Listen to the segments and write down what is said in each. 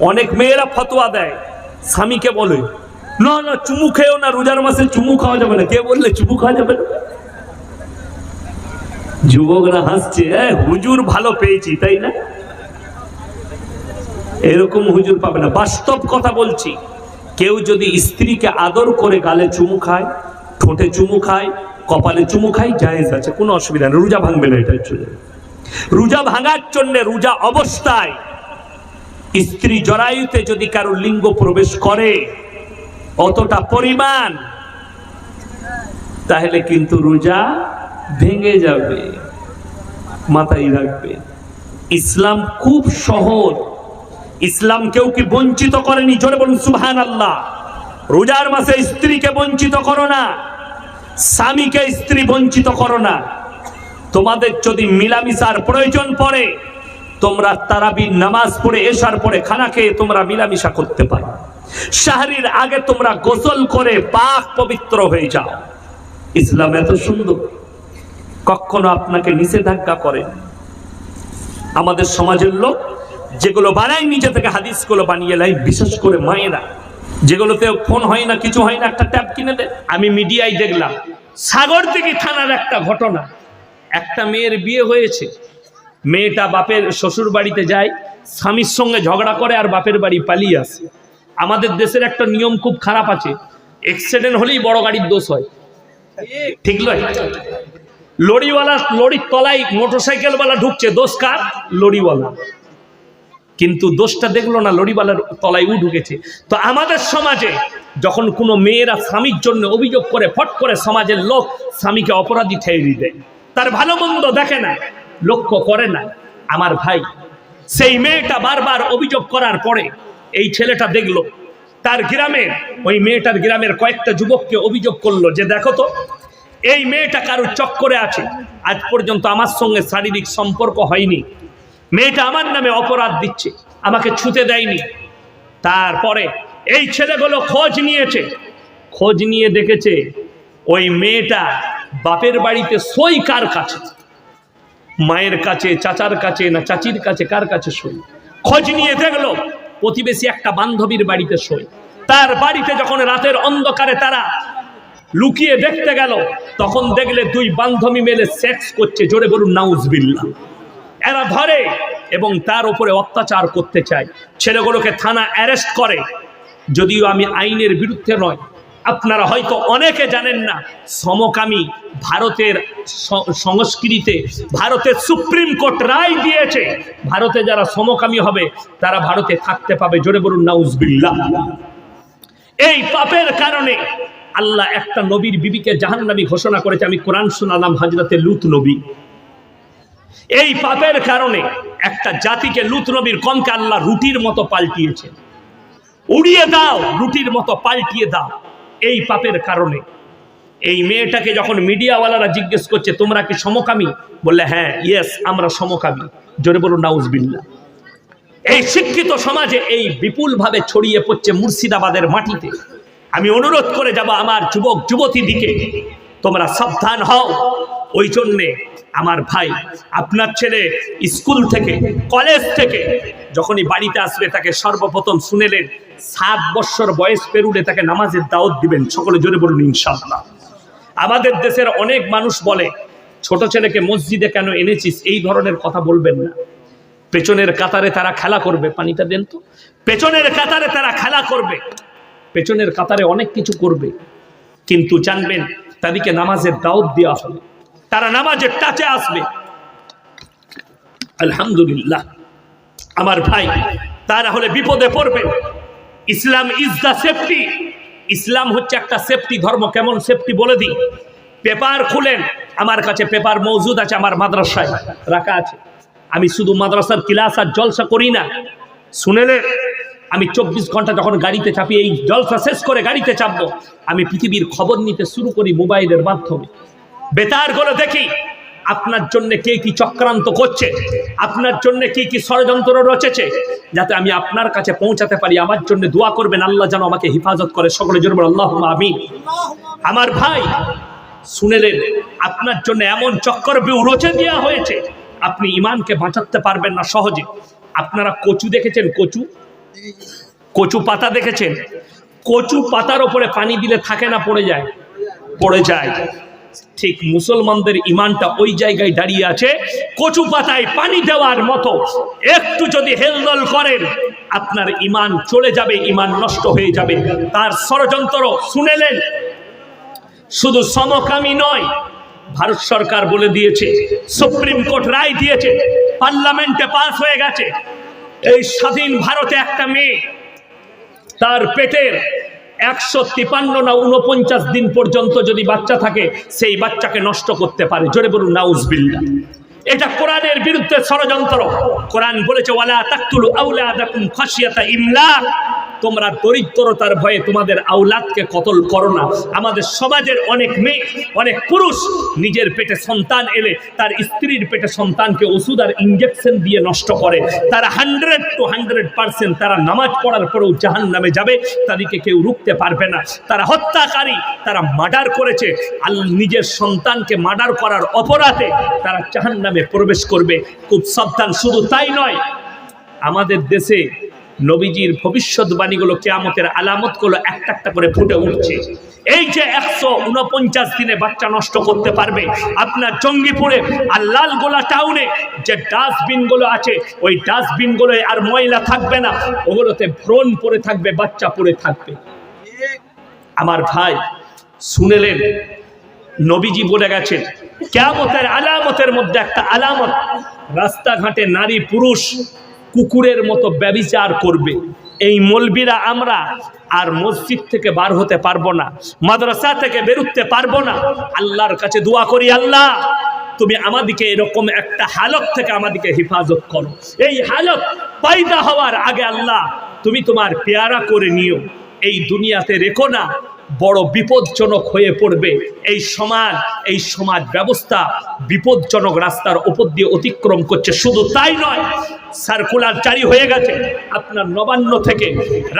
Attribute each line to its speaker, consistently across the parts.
Speaker 1: অনেক মেয়েরা ফতোয়া দেয়। স্বামীকে বলে না না চুমু খেয়েও না রোজার মাসে চুমু খাওয়া যাবে না। কে বললে চুমু খাওয়া যাবে না? যুবকরা হাসছে "হ্যাঁ, হুজুর ভালো পেয়েছি তাই না? এরকম হুজুর পাবে না। বাস্তব কথা বলছি কেউ যদি স্ত্রীকে আদর করে গালে চুমু খায় ঠোঁটে চুমু খায় কপালে চুমু খায় জায়েজ আছে কোনো অসুবিধা নেই। রোজা ভাঙবে না জন্য। রোজা ভাঙার জন্য রোজা অবস্থায় স্ত্রী জরায়ুতে যদি কারও লিঙ্গ প্রবেশ করে, অতটা পরিমাণ, তাহলে কিন্তু রোজা ভেঙে যাবে, মাথায় রাখবে। ইসলাম খুব সহজ। ইসলাম কেউ কি বঞ্চিত করেনি? জোরে বলুন সুবহান আল্লাহ রোজার মাসে স্ত্রীকে বঞ্চিত করো না, স্বামীকে স্ত্রী বঞ্চিত করো না। তোমাদের যদি মিলামিশার প্রয়োজন পড়ে তোমরা তারাবির নামাজ পড়ে এসার পরে খানা খেয়ে তোমরা মিলামিশা করতে পারো। শাহরির আগে তোমরা গোসল করে পাক পবিত্র হয়ে যাও। ইসলাম এত সুন্দর। কখনো আপনাকে নিষেধাজ্ঞা করে। আমাদের সমাজের লোক যেগুলো বানায় নিজে থেকে হাদিসগুলো বানিয়ে লাই বিশেষ করে মায়েরা। যেগুলোতে ফোন হয় না, কিছু হয় না, একটা ট্যাব কিনে দে আমি মিডিয়ায় দেখলাম, সাগর থেকে থানার একটা ঘটনা। একটা মেয়ের বিয়ে হয়েছে। মেয়েটা বাপের শ্বশুর বাড়িতে যায়, স্বামীর সঙ্গে ঝগড়া করে আর বাপের বাড়ি পালিয়ে আসে। আমাদের দেশের একটা নিয়ম খুব খারাপ আছে অ্যাক্সিডেন্ট হলেই বড় গাড়ির দোষ হয়। ঠিক নয়? লরিওয়ালা, লরির তলায় মোটরসাইকেলওয়ালা ঢুকছে, দোষ কার? লরিওয়ালা। কিন্তু দোষটা দেখল না, লরিওয়ালার তলায় উ ঢুকেছে। তো আমাদের সমাজে যখন কোনো মেয়েরা স্বামীর জন্য অভিযোগ করে, ফট করে সমাজের লোক স্বামীকে অপরাধী ঠেয়ে দেয়, তার ভালো মন্দ দেখে না। লক্ষ্য করে না। আমার ভাই, সেই মেয়েটা বারবার অভিযোগ করার পরে এই ছেলেটা দেখল, তার গ্রামের ওই মেয়েটার গ্রামের কয়েকটা যুবককে অভিযোগ করল যে, দেখো তো, এই মেয়েটা কারোর চক্করে আছে। আজ পর্যন্ত আমার সঙ্গে শারীরিক সম্পর্ক হয়নি। মেয়েটা আমার নামে অপরাধ দিচ্ছে, আমাকে ছুতে দেয়নি। তারপরে এই ছেলেগুলো খোঁজ নিয়েছে। খোঁজ নিয়ে দেখেছে, ওই মেয়েটা বাপের বাড়িতে সই কার কাছে? মায়ের কাছে, চাচার কাছে, না চাচির কাছে, কার কাছে সই খোঁজ নিয়ে দেখল, প্রতিবেশী একটা বান্ধবীর বাড়িতে সই তার বাড়িতে যখন রাতের অন্ধকারে তারা লুকিয়ে দেখতে গেল, তখন দেখলে দুই বান্ধবী মেলে সেক্স করছে, জোরে বলুন নাউজবিল্লা এরা ধরে এবং তার উপরে অত্যাচার করতে চায়। ছেলেগুলোকে থানা অ্যারেস্ট করে। যদিও আমি আইনের বিরুদ্ধে নয় আপনারা হয়তো অনেকে জানেন না, সমকামী ভারতের সংস্কৃতিতে ভারতের সুপ্রিম কোর্ট রায় দিয়েছে, ভারতে যারা সমকামী হবে, তারা ভারতে থাকতে পাবে। জোরে বলুন নাউজবিল্লা এই পাপের কারণে আল্লাহ একটা নবীর বিবিকে জাহান্নামী ঘোষণা করেছে। আমি কোরআন শোনালাম হাজরাতে লুত নবী। এই পাপের কারণে একটা জাতিকে লুত নবীর কমকে আল্লাহ রুটির মতো পাল্টিয়েছে। উড়িয়ে দাও, রুটির মতো পাল্টিয়ে দাও। এই পাপের কারণে। এই মেয়েটাকে যখন মিডিয়াওয়ালারা জিজ্ঞেস করছে, তোমরা কি সমকামী? বললে হ্যাঁ ইয়েস আমরা সমকামী। জোরে বলুন নাউজবিল্লা এই শিক্ষিত সমাজে এই বিপুলভাবে ছড়িয়ে পড়ছে মুর্শিদাবাদের মাটিতে। আমি অনুরোধ করে যাব আমার যুবক যুবতী দিকে তোমরা সাবধান হও। ওই জন্যে আমার ভাই, আপনার ছেলে স্কুল থেকে, কলেজ থেকে, যখনই বাড়িতে আসবে, তাকে সর্বপ্রথম শুনেলেন সাত বৎসর বয়স পেরুলে তাকে নামাজের দাওয়াত দিবেন। সকলে জোরে বলুন, ইনশাআল্লাহ। আমাদের দেশের অনেক মানুষ বলে, ছোট ছেলেকে মসজিদে কেন এনেছিস? এই ধরনের কথা বলবেন না। পেছনের কাতারে তারা খেলা করবে, পানিটা দেন তো। পেছনের কাতারে তারা খেলা করবে। পেছনের কাতারে অনেক কিছু করবে। কিন্তু জানবেন, তাদেরকে নামাজের দাওয়াত দেওয়া হবে। তারা নামাজের টাচে আসবে। আলহামদুলিল্লাহ। আমার ভাই, তারা হলে বিপদে পড়বে ইসলাম ইজ দ্য সেফটি ইসলাম হচ্ছে একটা সেফটি ধর্ম, কেমন সেফটি বলে দিই? পেপার খুলেন, আমার কাছে পেপার মজুদ আছে আমার মাদ্রাসায়, রাখা আছে। আমি শুধু মাদ্রাসার ক্লাস আর জলসা করি না। শুনেলে আমি চব্বিশ ঘণ্টা যখন গাড়িতে চাপি, এই জলসা শেষ করে গাড়িতে চাপবো, আমি পৃথিবীর খবর নিতে শুরু করি মোবাইলের মাধ্যমে। বেতারগুলো দেখি আপনার জন্য কে কি চক্রান্ত করছে? আপনার জন্য কি কি ষড়যন্ত্র রচেছে? যাতে আমি আপনার কাছে পৌঁছাতে পারি, আমার জন্য দোয়া করবেন, আল্লাহ যেন আমাকে হেফাজত করে। সকলে জন্য আল্লাহ আমি আমার ভাই, শুনেলেন, আপনার জন্য এমন চক্কর রচে দেওয়া হয়েছে, আপনি ইমানকে বাঁচাতে পারবেন না সহজে। আপনারা কচু দেখেছেন? কচু? কচু পাতা দেখেছেন? কচু পাতার ওপরে পানি দিলে থাকে না, পড়ে যায়? পড়ে যায়। ঠিক মুসলমানদের ইমানটা ওই জায়গায় দাঁড়িয়ে আছে, কচু পাতায় পানি দেওয়ার মতো। একটু যদি হেলদল করেন, আপনার ইমান চলে যাবে, ইমান নষ্ট হয়ে যাবে। তার ষড়যন্ত্র শুনেলেন? শুধু সমকামী নয়, ভারত সরকার বলে দিয়েছে, সুপ্রিম কোর্ট রায় দিয়েছে, পার্লামেন্টে পাস হয়ে গেছে। এই স্বাধীন ভারতে একটা মেয়ে, তার পেটের একশো তিপান্ন না উনপঞ্চাশ দিন পর্যন্ত যদি বাচ্চা থাকে, সেই বাচ্চাকে নষ্ট করতে পারে। জোরে বলুন নাউজবিল্লা এটা কোরআনের বিরুদ্ধে ষড়যন্ত্র। কোরআন বলেছে, ওয়ালা তাকতুলু আউলাদাকুম খাশিয়াতা ইমলাক। তোমরা দরিদ্রতার ভয়ে তোমাদের আউলাদকে কতল করো না। আমাদের সমাজের অনেক মেয়ে, অনেক পুরুষ নিজের পেটে সন্তান এলে তার স্ত্রীর পেটে সন্তানকে ওষুধ আর ইঞ্জেকশন দিয়ে নষ্ট করে। তারা হান্ড্রেড টু হান্ড্রেড পার্সেন্ট তারা নামাজ পড়ার পরেও জাহান নামে যাবে, তাদেরকে কেউ রুখতে পারবে না। তারা হত্যাকারী, তারা মার্ডার করেছে। আল নিজের সন্তানকে মার্ডার করার অপরাধে তারা জাহান নামে প্রবেশ করবে। খুব সাবধান, শুধু তাই নয়, আমাদের দেশে নবীজির ভবিষ্যৎবাণীগুলো কেয়ামতের আলামতগুলো একটা একটা করে ফুটে উঠছে। এই যে একশো উনপঞ্চাশ দিনে বাচ্চা নষ্ট করতে পারবে, আপনার জঙ্গিপুরে আর লালগোলা টাউনে যে ডাস্টবিনগুলো আছে, ওই ডাস্টবিনগুলোয় আর ময়লা থাকবে না, ওগুলোতে ভ্রণ পড়ে থাকবে, বাচ্চা পড়ে থাকবে। আমার ভাই, শুনেলেন, নবীজি বলে গেছেন, কেয়ামতের আলামতের মধ্যে একটা আলামত, রাস্তাঘাটে নারী পুরুষ কুকুরের মতো ব্যবিচার করবে। এই মলবিরা আমরা আর মসজিদ থেকে বার হতে পারব না, মাদ্রাসা থেকে বেরুতে পারব না। আল্লাহর কাছে দোয়া করি, আল্লাহ, তুমি আমাদিকে এরকম একটা হালত থেকে আমাদিকে হেফাজত করো। এই হালত পায়দা হওয়ার আগে আল্লাহ, তুমি তোমার পেয়ারা করে নিও। এই দুনিয়াতে রেখো না, বড় বিপজ্জনক হয়ে পড়বে। এই সমাজ এই সমাজ ব্যবস্থা বিপজ্জনক রাস্তার উপর দিয়ে অতিক্রম করছে। শুধু তাই নয় সার্কুলার জারি হয়ে গেছে। আপনার নবান্ন থেকে,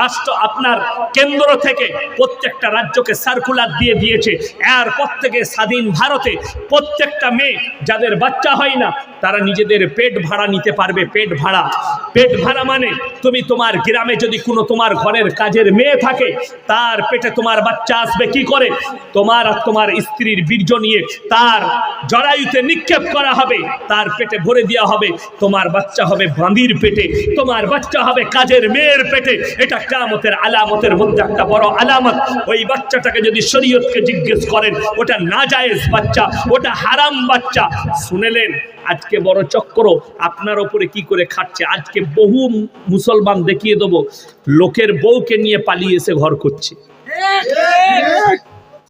Speaker 1: রাষ্ট্র আপনার কেন্দ্র থেকে প্রত্যেকটা রাজ্যকে সার্কুলার দিয়ে দিয়েছে। এরপর থেকে স্বাধীন ভারতে প্রত্যেকটা মেয়ে যাদের বাচ্চা হয় না, তারা নিজেদের পেট ভাড়া নিতে পারবে, পেট ভাড়া। পেট ভাড়া মানে তুমি তোমার গ্রামে যদি কোনো তোমার ঘরের কাজের মেয়ে থাকে, তার পেটে তোমার বাচ্চা আসবে কি করে? তোমার আর তোমার স্ত্রীর বীর্য নিয়ে তার জরায়ুতে নিক্ষেপ করা হবে, তার পেটে ভরে দেওয়া হবে, তোমার বাচ্চা হবে বাঁধির পেটে, তোমার বাচ্চা হবে কাজের মেয়ের পেটে। এটা কেমতের আলামতের মধ্যে একটা বড় আলামত। ওই বাচ্চাটাকে যদি শরীয়তকে জিজ্ঞেস করেন, ওটা না নাজায়েজ বাচ্চা, ওটা হারাম বাচ্চা, শুনেলেন, আজকে বড় চক্র, আপনার ওপরে কি করে খাচ্ছে আজকে বহু মুসলমান দেখিয়ে দেবো, লোকের বউকে নিয়ে পালিয়ে এসে ঘর করছে